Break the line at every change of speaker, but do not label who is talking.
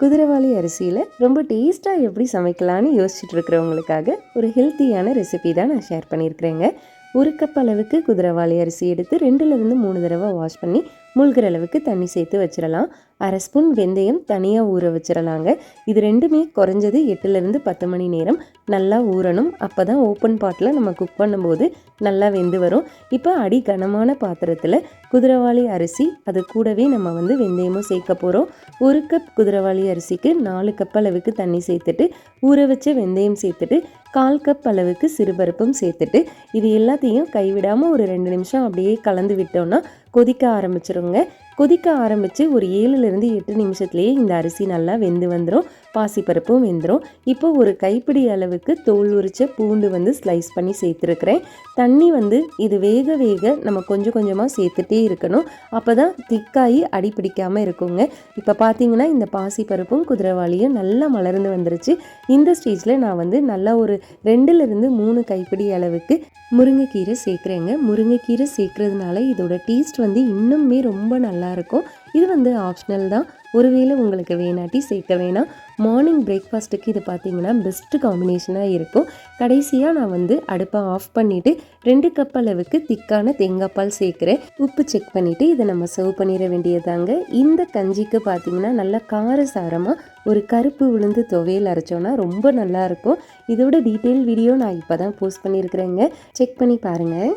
குதிரைவாளி அரிசியில் ரொம்ப டேஸ்ட்டாக எப்படி சமைக்கலான்னு யோசிச்சுட்டு இருக்கிறவங்களுக்காக ஒரு ஹெல்த்தியான ரெசிபி தான் நான் ஷேர் பண்ணியிருக்கிறேங்க. ஒரு கப் அளவுக்கு குதிரைவாளி அரிசி எடுத்து ரெண்டுலேருந்து மூணு தடவை வாஷ் பண்ணி முழுகிற அளவுக்கு தண்ணி சேர்த்து வச்சிடலாம். அரை ஸ்பூன் வெந்தயம் தனியாக ஊற வச்சிடலாங்க. இது ரெண்டுமே குறைஞ்சது எட்டுலேருந்து பத்து மணி நேரம் நல்லா ஊறணும். அப்போ தான் ஓப்பன் பாட்டில் நம்ம குக் பண்ணும்போது நல்லா வெந்து வரும். இப்போ அடி கனமான பாத்திரத்தில் குதிரைவாளி அரிசி அது கூடவே நம்ம வந்து வெந்தயமும் சேர்க்க போகிறோம் ஒரு கப் குதிரைவாளி அரிசிக்கு நாலு கப் அளவுக்கு தண்ணி சேர்த்துட்டு ஊற வச்ச வெந்தயம் சேர்த்துட்டு கால் கப் அளவுக்கு சிறுபருப்பும் சேர்த்துட்டு இது எல்லாத்தையும் கைவிடாமல் ஒரு ரெண்டு நிமிஷம் அப்படியே கலந்து விட்டோம்னா கொதிக்க ஆரம்பிச்சிருங்க. கொதிக்க ஆரம்பித்து ஒரு ஏழுலேருந்து எட்டு நிமிஷத்துலேயே இந்த அரிசி நல்லா வெந்து வந்துடும் பாசிப்பருப்பும் வெந்துடும் இப்போ ஒரு கைப்பிடி அளவுக்கு தோல் உரிச்ச பூண்டு வந்து ஸ்லைஸ் பண்ணி சேர்த்துருக்குறேன். தண்ணி வந்து இது வேக வேக நம்ம கொஞ்சம் கொஞ்சமாக சேர்த்துட்டே இருக்கணும். அப்போ தான் திக்காகி அடி பிடிக்காமல் இருக்குங்க. இப்போ பார்த்தீங்கன்னா இந்த பாசிப்பருப்பும் குதிரைவாளியும் நல்லா மலர்ந்து வந்துருச்சு. இந்த ஸ்டேஜில் நான் வந்து நல்லா ஒரு ரெண்டுலேருந்து மூணு கைப்பிடி அளவுக்கு முருங்கைக்கீரை சேர்க்குறேங்க. முருங்கைக்கீரை சேர்க்குறதுனால இதோட டேஸ்ட் வந்து இன்னுமே ரொம்ப நல்லாயிருக்கும் இது வந்து ஆப்ஷனல் தான். ஒருவேளை உங்களுக்கு வேணாட்டி சேர்க்க வேணாம். மார்னிங் பிரேக்ஃபாஸ்ட்டுக்கு இது பார்த்தீங்கன்னா பெஸ்ட்டு காம்பினேஷனாக இருக்கும். கடைசியாக நான் வந்து அடுப்பை ஆஃப் பண்ணிவிட்டு ரெண்டு கப் அளவுக்கு திக்கான தேங்காய் பால் சேர்க்குறேன். உப்பு செக் பண்ணிவிட்டு இதை நம்ம சர்வ் பண்ணிட வேண்டியதாங்க. இந்த கஞ்சிக்கு பார்த்தீங்கன்னா நல்லா காரசாரமாக ஒரு கருப்பு விழுந்து துவையல் அரைச்சோன்னா ரொம்ப நல்லாயிருக்கும் இதோட டீட்டெயில் வீடியோ நான் இப்போ தான் போஸ்ட் பண்ணியிருக்கிறேங்க செக் பண்ணி பாருங்கள்